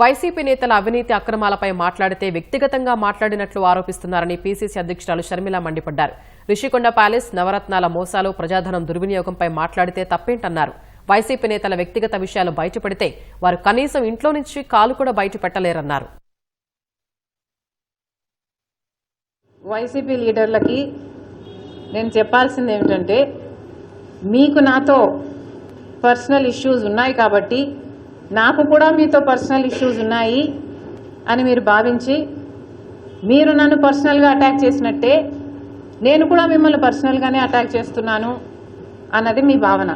YCP నేతల అవినీతి అక్రమాలపై మాట్లాడితే వ్యక్తిగతంగా మాట్లాడినట్లు ఆరోపిస్తున్నారని పీసీసీ అధ్యక్షురాలు షర్మిల మండిపడ్డారు. రిషికొండ ప్యాలెస్ నవరత్నాల మోసాలు ప్రజాధనం దుర్వినియోగంపై మాట్లాడితే తప్పేంటన్నారు. వైసీపీ నేతల వ్యక్తిగత విషయాలు బయటపడితే వారు కనీసం ఇంట్లో నుంచి కాలు కూడా బయటపెట్టలేరన్నారు. వైసీపీ లీడర్లకి నేను చెప్పాల్సింది ఏమిటంటే మీకు నాతో పర్సనల్ ఇష్యూస్ ఉన్నాయి కాబట్టి నాకు కూడా మీతో పర్సనల్ ఇష్యూస్ ఉన్నాయి అని మీరు భావించి మీరు నన్ను పర్సనల్గా అటాక్ చేసినట్టే నేను కూడా మిమ్మల్ని పర్సనల్గానే అటాక్ చేస్తున్నాను అన్నది మీ భావన.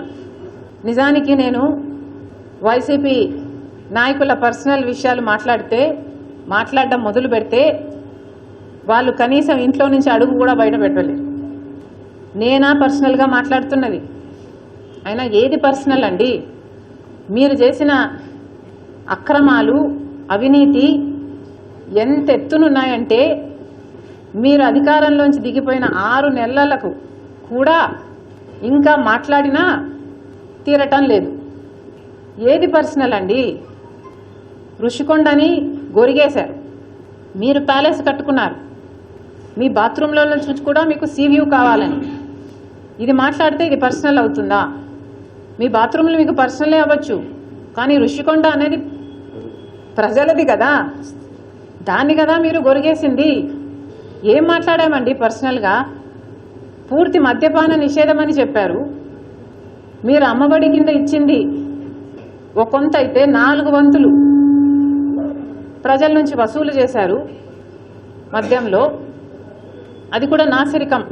నిజానికి నేను వైసీపీ నాయకుల పర్సనల్ విషయాలు మాట్లాడితే మాట్లాడడం మొదలు పెడితే వాళ్ళు కనీసం ఇంట్లో నుంచి అడుగు కూడా బయట పెట్టలేరు నేనా పర్సనల్గా మాట్లాడుతున్నది? అయినా ఏది పర్సనల్ అండి? మీరు చేసిన అక్రమాలు అవినీతి ఎంత ఎత్తునున్నాయంటే మీరు అధికారంలోంచి దిగిపోయిన ఆరు నెలలకు కూడా ఇంకా మాట్లాడినా తీరటం లేదు. ఏది పర్సనల్ అండి? ఋషికొండని గొరిగేశారు. మీరు ప్యాలెస్ కట్టుకున్నారు. మీ బాత్రూంలో నుంచి కూడా మీకు సీ వ్యూ కావాలని. ఇది మాట్లాడితే ఇది పర్సనల్ అవుతుందా? మీ బాత్రూంలో మీకు పర్సనలే అవ్వచ్చు. కానీ ఋషికొండ అనేది ప్రజలది కదా. దాన్ని కదా మీరు గొరిగేసింది. ఏం మాట్లాడామండి పర్సనల్గా? పూర్తి మద్యపాన నిషేధం అని చెప్పారు. మీరు అమ్మబడి కింద ఇచ్చింది ఒక కొంత అయితే నాలుగు వంతులు. ప్రజల నుంచి వసూలు చేశారు మద్యంలో. అది కూడా నాసిరికం.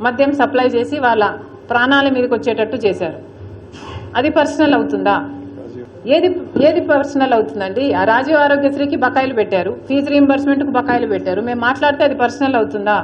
మద్యం సప్లై చేసి వాళ్ళ ప్రాణాల మీదకి వచ్చేటట్టు చేశారు. అది పర్సనల్ అవుతుందా? ఏది ఏది పర్సనల్ అవుతుందండి? ఆ రాజీవ్ ఆరోగ్యశ్రీకి బకాయిలు పెట్టారు. ఫీజు రీంబర్స్మెంట్కి బకాయిలు పెట్టారు. మేము మాట్లాడితే అది పర్సనల్ అవుతుందా?